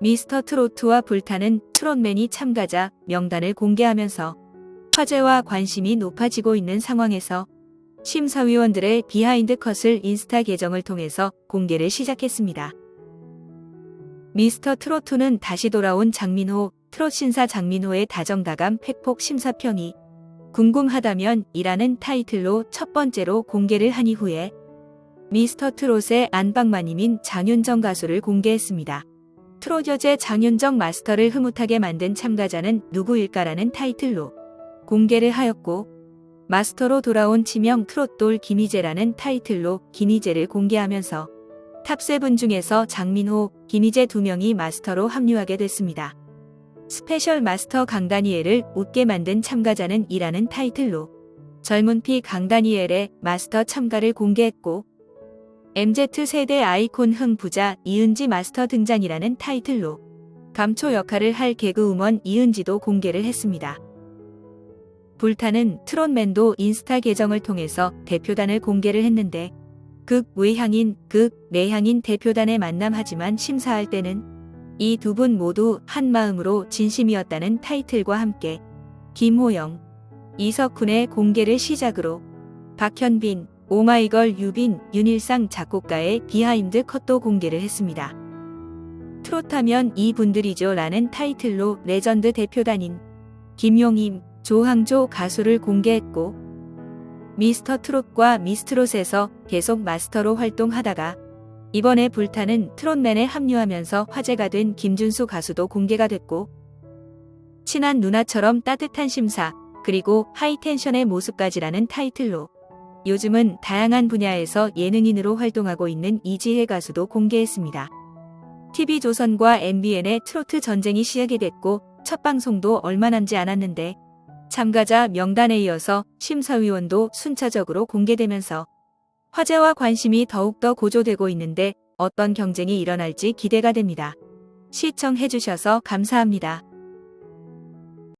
미스터 트로트와 불타는 트롯맨이 참가자 명단을 공개하면서 화제와 관심이 높아지고 있는 상황에서 심사위원들의 비하인드 컷을 인스타 계정을 통해서 공개를 시작했습니다. 미스터 트로트는 다시 돌아온 장민호, 트롯 신사 장민호의 다정다감 팩폭 심사평이 궁금하다면 이라는 타이틀로 첫 번째로 공개를 한 이후에 미스터 트롯의 안방마님인 장윤정 가수를 공개했습니다. 트롯 여제 장윤정 마스터를 흐뭇하게 만든 참가자는 누구일까라는 타이틀로 공개를 하였고 마스터로 돌아온 치명 트롯돌 김희재라는 타이틀로 김희재를 공개하면서 탑세븐 중에서 장민호, 김희재 두 명이 마스터로 합류하게 됐습니다. 스페셜 마스터 강다니엘을 웃게 만든 참가자는 이라는 타이틀로 젊은 피 강다니엘의 마스터 참가를 공개했고 MZ세대 아이콘 흥 부자 이은지 마스터 등장이라는 타이틀로 감초 역할을 할 개그우먼 이은지도 공개를 했습니다. 불타는 트롯맨도 인스타 계정을 통해서 대표단을 공개를 했는데 극 외향인, 극 내향인 대표단의 만남하지만 심사할 때는 이 두 분 모두 한 마음으로 진심이었다는 타이틀과 함께 김호영, 이석훈의 공개를 시작으로 박현빈, 오마이걸 유빈, 윤일상 작곡가의 비하인드 컷도 공개를 했습니다. 트롯하면 이 분들이죠 라는 타이틀로 레전드 대표단인 김용임, 조항조 가수를 공개했고 미스터 트롯과 미스트롯에서 계속 마스터로 활동하다가 이번에 불타는 트롯맨에 합류하면서 화제가 된 김준수 가수도 공개가 됐고 친한 누나처럼 따뜻한 심사 그리고 하이텐션의 모습까지라는 타이틀로 요즘은 다양한 분야에서 예능인으로 활동하고 있는 이지혜 가수도 공개했습니다. TV조선과 MBN의 트로트 전쟁이 시작이 됐고 첫 방송도 얼마 남지 않았는데 참가자 명단에 이어서 심사위원도 순차적으로 공개되면서 화제와 관심이 더욱더 고조되고 있는데 어떤 경쟁이 일어날지 기대가 됩니다. 시청해주셔서 감사합니다.